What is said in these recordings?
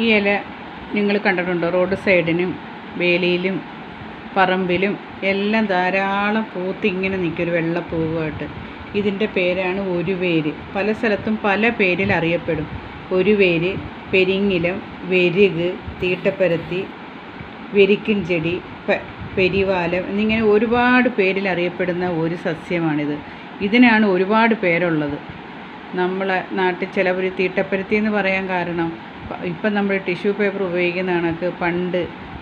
ഈ ഇല നിങ്ങൾ കണ്ടിട്ടുണ്ടോ? റോഡ് സൈഡിനും വേലിയിലും പറമ്പിലും എല്ലാം ധാരാളം പൂത്തിങ്ങനെ നിൽക്കും ഒരു വെള്ളപ്പൂവായിട്ട്. ഇതിന്റെ പേരാണ് ഒരു വേര് പല സ്ഥലത്തും പല പേരിൽ അറിയപ്പെടും. ഒരു വേര് പെരിങ്ങിലം വെരുക് തീട്ടപ്പരത്തി വെരിക്കിൻ ചെടി പെരിവാലം എന്നിങ്ങനെ ഒരുപാട് പേരിൽ അറിയപ്പെടുന്ന ഒരു സസ്യമാണിത്. ഇതിനാണ് ഒരുപാട് പേരുള്ളത്. നമ്മളെ നാട്ടിൽ ചിലവർ തീട്ടപ്പരത്തി എന്ന് പറയാൻ കാരണം ഇപ്പം നമ്മൾ ടിഷ്യൂ പേപ്പർ ഉപയോഗിക്കുന്ന കണക്ക് പണ്ട്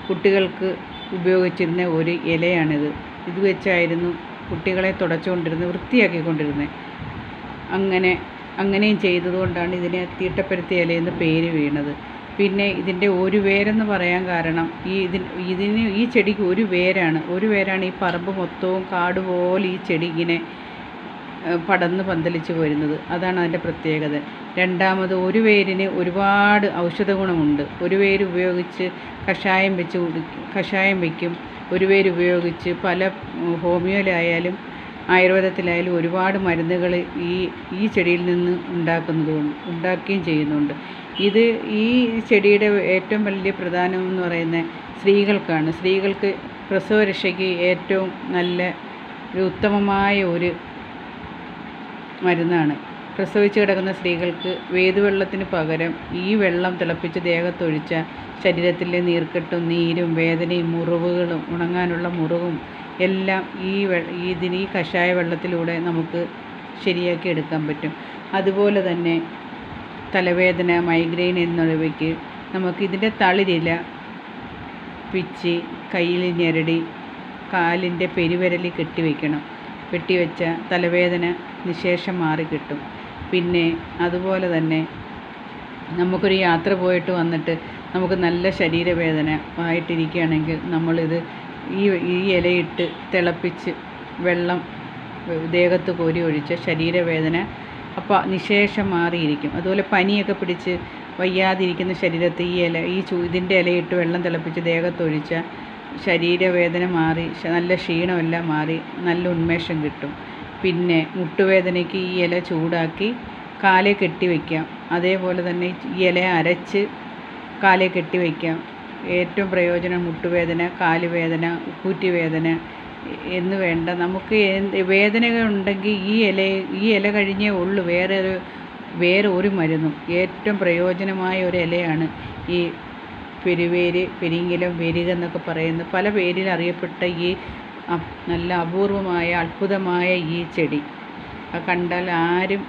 കുട്ടികൾക്ക് ഉപയോഗിച്ചിരുന്ന ഒരു ഇലയാണിത്. ഇത് വെച്ചായിരുന്നു കുട്ടികളെ തുടച്ചുകൊണ്ടിരുന്നത് വൃത്തിയാക്കിക്കൊണ്ടിരുന്നത്. അങ്ങനെ അങ്ങനെയും ചെയ്തതുകൊണ്ടാണ് ഇതിനെ തീട്ടപ്പരത്തി ഇലയെന്ന് പേര് വീണത്. പിന്നെ ഇതിന്റെ ഒരു വേരെന്ന് പറയാൻ കാരണം ഈ ഇതിന് ഇതിന് ഈ ചെടിക്ക് ഒരു വേരാണ് ഒരു വേരാണ് ഈ പറമ്പ് മൊത്തവും കാട് പോലെ ഈ ചെടി ഇങ്ങനെ പടന്ന് പന്തലിച്ച് വരുന്നത് അതാണ് അതിന്റെ പ്രത്യേകത. രണ്ടാമത് ഒരു വേരിന് ഒരുപാട് ഔഷധ ഗുണമുണ്ട്. ഒരു വേര് ഉപയോഗിച്ച് കഷായം വെച്ച് കഷായം വയ്ക്കും ഒരു വേര് ഉപയോഗിച്ച് പല ഹോമിയോയിലായാലും ആയുർവേദത്തിലായാലും ഒരുപാട് മരുന്നുകൾ ഈ ഈ ചെടിയിൽ നിന്ന് ഉണ്ടാക്കുന്നതും ഉണ്ടാക്കുകയും ചെയ്യുന്നുണ്ട്. ഇത് ഈ ചെടിയുടെ ഏറ്റവും വലിയ പ്രധാനം എന്ന് പറയുന്നത് സ്ത്രീകൾക്കാണ്. സ്ത്രീകൾക്ക് പ്രസവ പ്രസവരക്ഷയ്ക്ക് ഏറ്റവും നല്ല ഒരു ഉത്തമമായ ഒരു മരുന്നാണ്. പ്രസവിച്ച് കിടക്കുന്ന സ്ത്രീകൾക്ക് വേതുവെള്ളത്തിന് പകരം ഈ വെള്ളം തിളപ്പിച്ച് ദേഹത്തൊഴിച്ച ശരീരത്തിലെ നീർക്കെട്ടും നീരും വേദനയും മുറിവുകളും ഉണങ്ങാനുള്ള മുറിവും എല്ലാം ഈ വെ ഇതിന് ഈ കഷായ വെള്ളത്തിലൂടെ നമുക്ക് ശരിയാക്കി എടുക്കാൻ പറ്റും. അതുപോലെ തന്നെ തലവേദന മൈഗ്രെയിൻ എന്നിവയ്ക്ക് നമുക്ക് ഇതിന്റെ തളിരില പിച്ചി കയ്യിൽ ഞെരടി കാലിന്റെ പെരുവിരലിൽ കെട്ടിവെക്കണം. വെട്ടിവെച്ച തലവേദന നിശേഷം മാറി കിട്ടും പിന്നെ അതുപോലെ തന്നെ നമുക്കൊരു യാത്ര പോയിട്ട് വന്നിട്ട് നമുക്ക് നല്ല ശരീരവേദന ആയിട്ടിരിക്കുകയാണെങ്കിൽ നമ്മളിത് ഈ ഈ ഇലയിട്ട് തിളപ്പിച്ച് വെള്ളം ദേഹത്ത് കോരി ഒഴിച്ച് ശരീരവേദന അപ്പോൾ നിശേഷം മാറിയിരിക്കും. അതുപോലെ പനിയൊക്കെ പിടിച്ച് വയ്യാതിരിക്കുന്ന ശരീരത്ത് ഈ ഇല ഈ ചൂ ഇതിന്റെ ഇലയിട്ട് വെള്ളം തിളപ്പിച്ച് ദേഹത്തൊഴിച്ചാൽ ശരീരവേദന മാറി നല്ല ക്ഷീണമെല്ലാം മാറി നല്ല ഉന്മേഷം കിട്ടും. പിന്നെ മുട്ടുവേദനയ്ക്ക് ഈ ഇല ചൂടാക്കി കാലെ കെട്ടി വയ്ക്കാം അതേപോലെ തന്നെ ഈ ഇല അരച്ച് കാലെ കെട്ടി വയ്ക്കാം ഏറ്റവും പ്രയോജനം മുട്ടുവേദന കാലുവേദന ഉപ്പൂറ്റി വേദന എന്ന് വേണ്ട. നമുക്ക് വേദനകൾ ഉണ്ടെങ്കിൽ ഈ ഇല ഈ ഇല കഴിഞ്ഞേ ഉള്ളൂ. വേറെ ഒരു വേറെ ഒരു മരുന്നും. ഏറ്റവും പ്രയോജനമായ ഒരു ഇലയാണ് ഈ പെരുവേര് പെരിങ്ങിലം വെരുക എന്നൊക്കെ പറയുന്ന പല പേരിൽ അറിയപ്പെട്ട ഈ നല്ല അപൂർവമായ അത്ഭുതമായ ഈ ചെടി. കണ്ടാൽ ആരും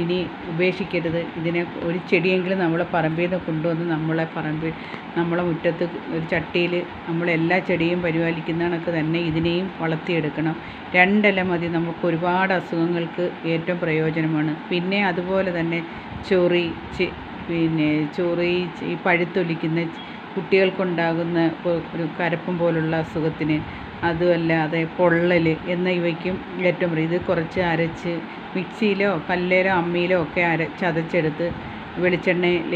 ഇനി ഉപേക്ഷിക്കരുത്. ഇതിനെ ഒരു ചെടിയെങ്കിലും നമ്മളെ പറമ്പിൽ നിന്ന് കൊണ്ടുവന്ന് നമ്മളെ പറമ്പിൽ നമ്മളെ മുറ്റത്ത് ഒരു ചട്ടിയിൽ നമ്മളെല്ലാ ചെടിയും പരിപാലിക്കുന്ന കണക്ക് തന്നെ ഇതിനെയും വളർത്തിയെടുക്കണം. രണ്ടില മതി. നമുക്ക് ഒരുപാട് അസുഖങ്ങൾക്ക് ഏറ്റവും പ്രയോജനമാണ്. പിന്നെ അതുപോലെ തന്നെ ചൊറി പിന്നെ ചൊറി ഈ പഴുത്തൊലിക്കുന്ന കുട്ടികൾക്കുണ്ടാകുന്ന ഒരു കരപ്പം പോലുള്ള അസുഖത്തിന് അതുമല്ലാതെ പൊള്ളൽ എന്ന ഇവയ്ക്കും ഏറ്റവും. ഇത് കുറച്ച് അരച്ച് മിക്സിയിലോ കല്ലിലോ അമ്മിയിലോ ഒക്കെ അര ചതച്ചെടുത്ത് വെളിച്ചെണ്ണയിൽ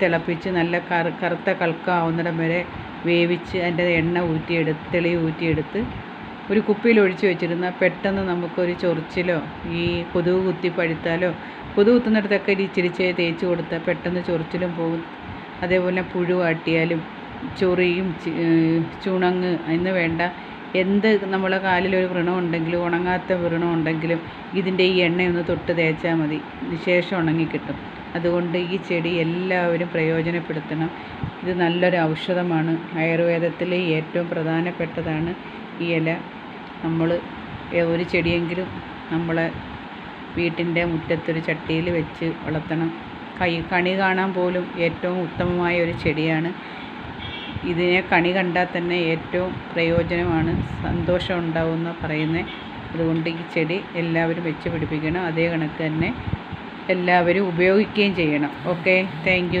തിളപ്പിച്ച് നല്ല കറു കറുത്ത കൽക്കാവുന്നിടം വരെ വേവിച്ച് അതിന്റെ എണ്ണ ഊറ്റിയെടുത്ത് തെളി ഊറ്റിയെടുത്ത് ഒരു കുപ്പിയിൽ ഒഴിച്ച് വെച്ചിരുന്നാൽ പെട്ടെന്ന് നമുക്കൊരു ചൊറിച്ചിലോ ഈ കൊതുക് കുത്തി പഴുത്താലോ കൊതുക് കുത്തുന്നിടത്തൊക്കെ ഒരു ഇച്ചിരിച്ചേ തേച്ച് കൊടുത്താൽ പെട്ടെന്ന് ചൊറിച്ചിലും പോകും അതേപോലെ പുഴു ആട്ടിയാലും ചൊറിയും ചുണങ്ങ് എന്ന് വേണ്ട എന്ത് നമ്മളെ കാലിലൊരു വ്രണം ഉണ്ടെങ്കിലും ഉണങ്ങാത്ത വ്രണം ഉണ്ടെങ്കിലും ഇതിന്റെ ഈ എണ്ണയൊന്ന് തൊട്ട് തേച്ചാൽ മതി. ശേഷം ഉണങ്ങിക്കിട്ടും അതുകൊണ്ട് ഈ ചെടി എല്ലാവരും പ്രയോജനപ്പെടുത്തണം. ഇത് നല്ലൊരു ഔഷധമാണ്. ആയുർവേദത്തിലെ ഏറ്റവും പ്രധാനപ്പെട്ടതാണ് ഈ ഇല. നമ്മൾ ഒരു ചെടിയെങ്കിലും നമ്മളെ വീട്ടിന്റെ മുറ്റത്തൊരു ചട്ടിയിൽ വെച്ച് വളർത്തണം. കൈ കണി കാണാൻ പോലും ഏറ്റവും ഉത്തമമായ ഒരു ചെടിയാണ്. ഇതിനെ കണി കണ്ടാൽ തന്നെ ഏറ്റവും പ്രയോജനമാണ്. സന്തോഷം ഉണ്ടാവുമെന്ന് പറയുന്നത് അതുകൊണ്ട് ഈ ചെടി എല്ലാവരും വെച്ച് പിടിപ്പിക്കണം. അതേ കണക്ക് തന്നെ എല്ലാവരും ഉപയോഗിക്കുകയും ചെയ്യണം. Okay thank